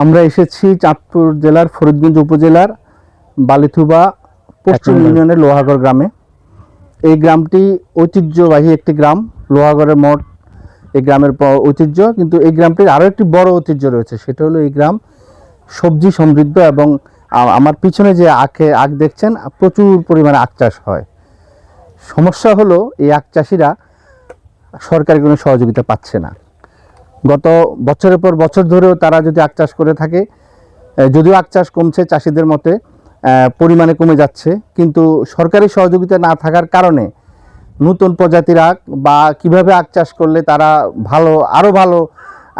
আমরা এসেছি চাঁদপুর জেলার ফরিদগঞ্জ উপজেলার বালিথুবা পশ্চিম ইউনিয়নের লোহাগড় গ্রামে। এই গ্রামটি ঐতিহ্যবাহী একটি গ্রাম। লোহাগড়ের মঠ এই গ্রামের ঐতিহ্য। কিন্তু এই গ্রামটির আরও একটি বড় ঐতিহ্য রয়েছে। সেটা হলো এই গ্রাম সবজি সমৃদ্ধ এবং আমার পিছনে যে আখে আখ দেখছেন প্রচুর পরিমাণে আখ চাষ হয়। সমস্যা হলো এই আখ চাষিরা সরকারি কোনো সহযোগিতা পাচ্ছে না। গত বছরের পর বছর ধরেও তারা যদি আখ চাষ করে থাকে যদিও আখ চাষ কমছে চাষিদের মতে পরিমাণে কমে যাচ্ছে, কিন্তু সরকারি সহযোগিতা না থাকার কারণে নতুন প্রজাতির আখ বা কীভাবে আখ চাষ করলে তারা ভালো আরও ভালো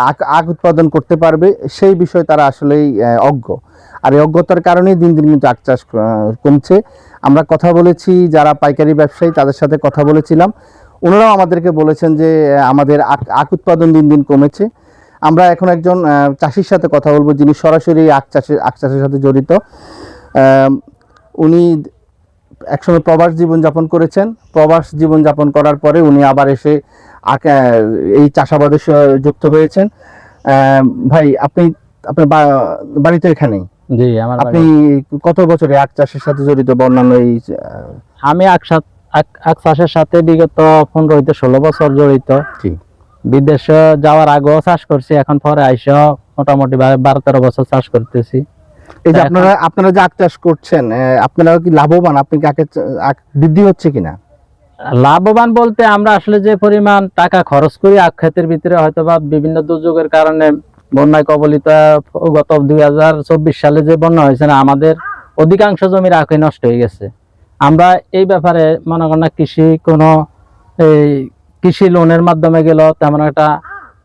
আখ আখ উৎপাদন করতে পারবে, সেই বিষয়ে তারা আসলেই অজ্ঞ। আর এই অজ্ঞতার কারণেই দিন দিন কিন্তু আখ চাষ কমছে। আমরা কথা বলেছি, যারা পাইকারি ব্যবসায়ী, তাদের সাথে কথা বলেছিলাম। ওনারাও আমাদেরকে বলেছেন যে আমাদের আখ আখ উৎপাদন দিন দিন কমেছে। আমরা এখন একজন চাষির সাথে কথা বলব যিনি সরাসরি আখ চাষের আখ চাষের সাথে জড়িত। উনি একসময় প্রবাস জীবনযাপন করেছেন। প্রবাস জীবনযাপন করার পরে উনি আবার এসে আখ এই চাষাবাদে স- যুক্ত হয়েছেন। ভাই আপনি আপনার বাড়িতে এখানেই জি আমার আপনি কত বছরে আখ চাষের সাথে জড়িত বা অন্যান্য এই আমি আখ আখ- আখ চাষের সাথে বিগত পনেরো হইতে ষোলো বছর জড়িত। বিদেশে যাওয়ার আগেও চাষ করছি এখন পরে আইসা মোটামুটি বারো তেরো বছর চাষ করতেছি। এই যে আপনারা আপনারা যে আখ চাষ করছেন আপনারা কি লাভবান? আপনি কি আখের আখ বৃদ্ধি হচ্ছে কিনা? লাভবান বলতে আমরা আসলে যে পরিমাণ টাকা খরচ করি আখ ক্ষেতের ভিতরে হয়তো বা বিভিন্ন দুর্যোগের কারণে বন্যায় কবলিত গত দুই হাজার চব্বিশ সালে যে বন্যা হয়েছে না আমাদের অধিকাংশ জমির আখই নষ্ট হয়ে গেছে। আমরা এই ব্যাপারে মনে করেন কৃষি কোনো এই কৃষি লোনের মাধ্যমে গেল তেমন একটা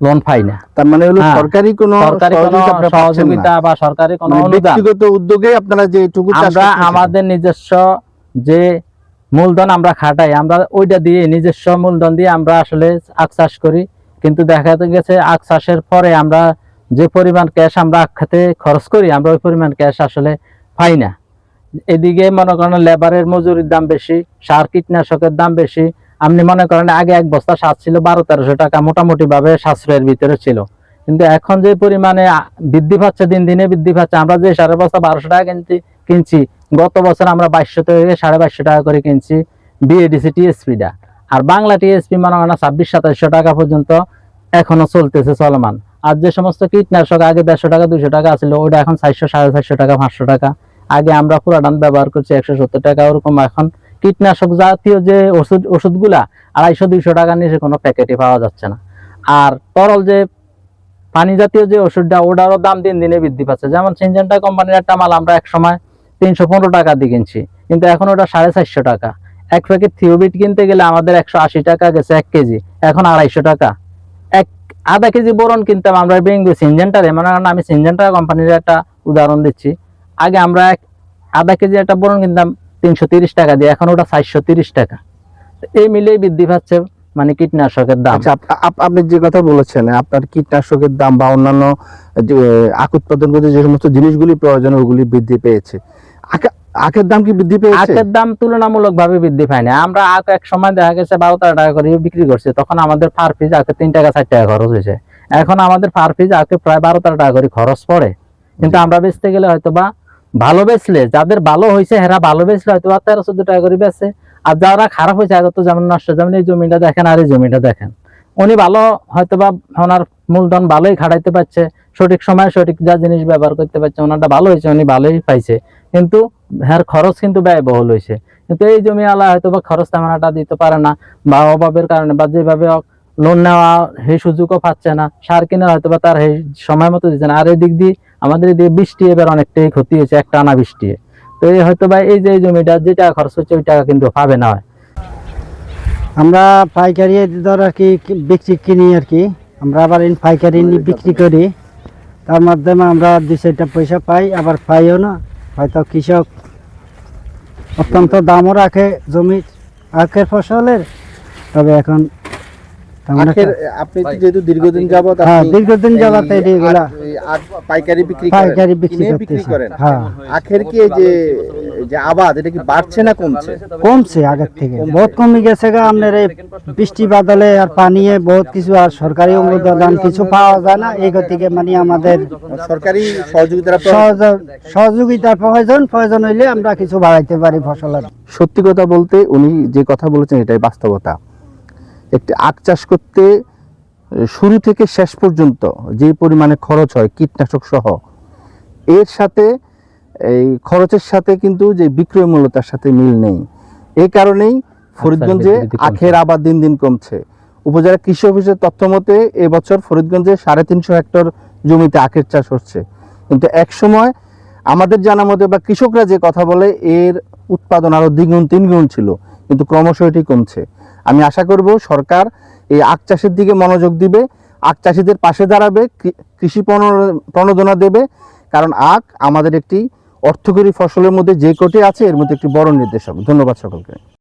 লোন পাই না। তার মানে হলো হ্যাঁ, সরকারি কোনো সরকারি কোনো সহযোগিতা বা সরকারি কোনো মানে অনুদান। ব্যক্তিগত উদ্যোগে আপনারা যে চাষ আমরা আমাদের নিজস্ব যে মূলধন আমরা খাটাই আমরা ওইটা দিয়ে নিজস্ব মূলধন দিয়ে আমরা আসলে আখ চাষ করি। কিন্তু দেখা গেছে আখ চাষের পরে আমরা যে পরিমাণ ক্যাশ আমরা আখ খাতে খরচ করি আমরা ওই পরিমাণ ক্যাশ আসলে পাই না। এদিকে মনে করেন লেবারের মজুরির দাম বেশি, সার কীটনাশকের দাম বেশি। আপনি মনে করেন আগে এক বস্তা সার ছিল বারো, তেরোশো টাকা মোটামুটি ভাবে সাশ্রয়ের ভিতরে ছিল। কিন্তু এখন যে পরিমাণে বৃদ্ধি পাচ্ছে, দিন দিনে বৃদ্ধি পাচ্ছে, আমরা যে সাড়ে বস্তা বারোশো টাকা কিনছি কিনছি, গত বছর আমরা বাইশশো থেকে সাড়ে বাইশশো টাকা করে কিনছি বিএডিসি টিএসপিটা আর বাংলা টিএসপি মনে হয় না ছাব্বিশ সাতাশশো টাকা পর্যন্ত এখনও চলতেছে চলমান। আর যে সমস্ত কীটনাশক আগে দেড়শো টাকা দুশো টাকা ছিল ওটা এখন চারশো, সাড়ে চারশো টাকা, পাঁচশো টাকা। আগে আমরা পুরাটান ব্যবহার করছি একশো সত্তর টাকা ওরকম। এখন কীটনাশক জাতীয় যে ওষুধ, ওষুধগুলা আড়াইশো, দুইশো টাকা নিচে কোনো প্যাকেটে পাওয়া যাচ্ছে না। আর তরল যে পানি জাতীয় যে ওষুধটা, ওটারও দাম দিন দিনে বৃদ্ধি পাচ্ছে। যেমন সিনজেন্টা কোম্পানির একটা মাল আমরা এক সময় তিনশো পনেরো টাকা দিয়ে কিনছি, কিন্তু এখন ওটা সাড়ে চারশো টাকা। এক প্যাকেট থিওবিট কিনতে গেলে আমাদের একশো আশি টাকা গেছে এক কেজি, এখন আড়াইশো টাকা। এক আধা কেজি বোরন কিনতাম আমরা বেঙ্গু সিনজেন্টারে, মনে আমি সিনজেন্টা কোম্পানির একটা উদাহরণ দিচ্ছি। আগে আমরা আধা কেজি একটা বোরন কিনতাম তিনশো তিরিশ টাকা দিয়ে এখন ওটা চারশো তিরিশ টাকা। এই মিলেই বৃদ্ধি পাচ্ছে মানে কীটনাশকের দাম। আচ্ছা আপ- আপ- আপনি যে কথা বলেছেন আপনার কীটনাশকের দাম বা অন্যান্য আখ উৎপাদন করতে যে সমস্ত জিনিসগুলি প্রয়োজন ওগুলি বৃদ্ধি পেয়েছে। আখের দাম কি বৃদ্ধি পেয়েছে? আখের দাম তুলনামূলক ভাবে বৃদ্ধি পায়নি। আমরা আখ এক সময় দেখা গেছে বারো তেরো টাকা করে বিক্রি করছি তখন আমাদের পার পিস আখে তিন টাকা চার টাকা খরচ হয়েছে। এখন আমাদের পার পিস আখে প্রায় বারো তেরো টাকা করে খরচ পড়ে। কিন্তু আমরা বেচতে গেলে হয়তো বা ভালো বেচলে, যাদের ভালো হয়েছে হেরা ভালো বেচলে হয়তো বা তেরো চোদ্দ টাকা করে বেচে। আর যারা খারাপ হয়েছে আগত যেমন নষ্ট, যেমন এই জমিটা দেখেন আর এই জমিটা দেখেন। উনি ভালো হয়তো বা ওনার মূলধন ভালোই খাটাইতে পারছে, সঠিক সময় সঠিক যা জিনিস ব্যবহার করতে পারছে, ওনারটা ভালো হয়েছে উনি ভালোই পাইছে। কিন্তু হ্যার খরচ কিন্তু ব্যয়বহুল হয়েছে কিন্তু এই জমি আলা হয়তো বা খরচ একটা দিতে পারে না, বা অভাবের কারণে, বা যেভাবে লোন নেওয়া, সেই সুযোগও পাচ্ছে না, সার কিনে হয়তো বা তার সেই সময় মতো দিচ্ছে না। আর এই দিক দিয়ে আমাদের এদিকে বৃষ্টি এবার অনেকটাই ক্ষতি হয়েছে, একটা আনা বৃষ্টি। তো এই হয়তো বা এই যে জমিটা, যে টাকা খরচ হচ্ছে ওই টাকা কিন্তু পাবে না। আমরা পাইকারি দর আর কি বিক্রি কিনি আর কি। আমরা আবার পাইকারি নি বিক্রি করি। তার মাধ্যমে আমরা দুই চারটা পয়সা পাই, আবার পাইও না। হয়তো কৃষক অত্যন্ত দামও রাখে জমি আখের ফসলের। তবে এখন আপনি যেহেতু দীর্ঘদিন যাবত হ্যাঁ দীর্ঘদিন যাবত এই এগুলা আখ- এই আখ পাইকারি বিক্রি পাইকারি বিক্রি কিনে বিক্রি করতেছি। করেন। হ্যাঁ। আখের কি যে যে আবাদ এটা কি বাড়ছে না কমছে? কমছে আগের থেকে। বহুত কমে গেছে গা আপনার এই বৃষ্টি বাদলে আর পানিয়ে বহুত কিছু আর সরকারি অনুদান কিছু পাওয়া যায় না। এই গতিকে মানে আমাদের সরকারি সহযোগিতার সহযোগ- সহযোগিতার প্রয়োজন প্রয়োজন হইলে আমরা কিছু বাড়াইতে পারি ফসলের। সত্যি কথা বলতে উনি যে কথা বলেছেন এটাই বাস্তবতা। একটি আখ চাষ করতে শুরু থেকে শেষ পর্যন্ত যে পরিমাণে খরচ হয় কীটনাশক সহ এর সাথে এই খরচের সাথে কিন্তু যে বিক্রয় মূল্য তার সাথে মিল নেই। এই কারণেই ফরিদগঞ্জে আখের আবাদ দিন দিন কমছে। উপজেলা কৃষি অফিসের তথ্য মতে এবছর ফরিদগঞ্জে সাড়ে তিনশো হেক্টর জমিতে আখের চাষ হচ্ছে। কিন্তু এক সময় আমাদের জানা মতে বা কৃষকরা যে কথা বলে এর উৎপাদন আরও দ্বিগুণ তিনগুণ ছিল। কিন্তু ক্রমশ এটি কমছে। আমি আশা করব সরকার এই আখ চাষের দিকে মনোযোগ দিবে, আখ চাষিদের পাশে দাঁড়াবে কৃষি প্রণ- প্রণোদনা দেবে, কারণ আখ আমাদের একটি অর্থকরী ফসলের মধ্যে যে কটি আছে, এর মধ্যে একটি বড় নির্দেশক। ধন্যবাদ সকলকে।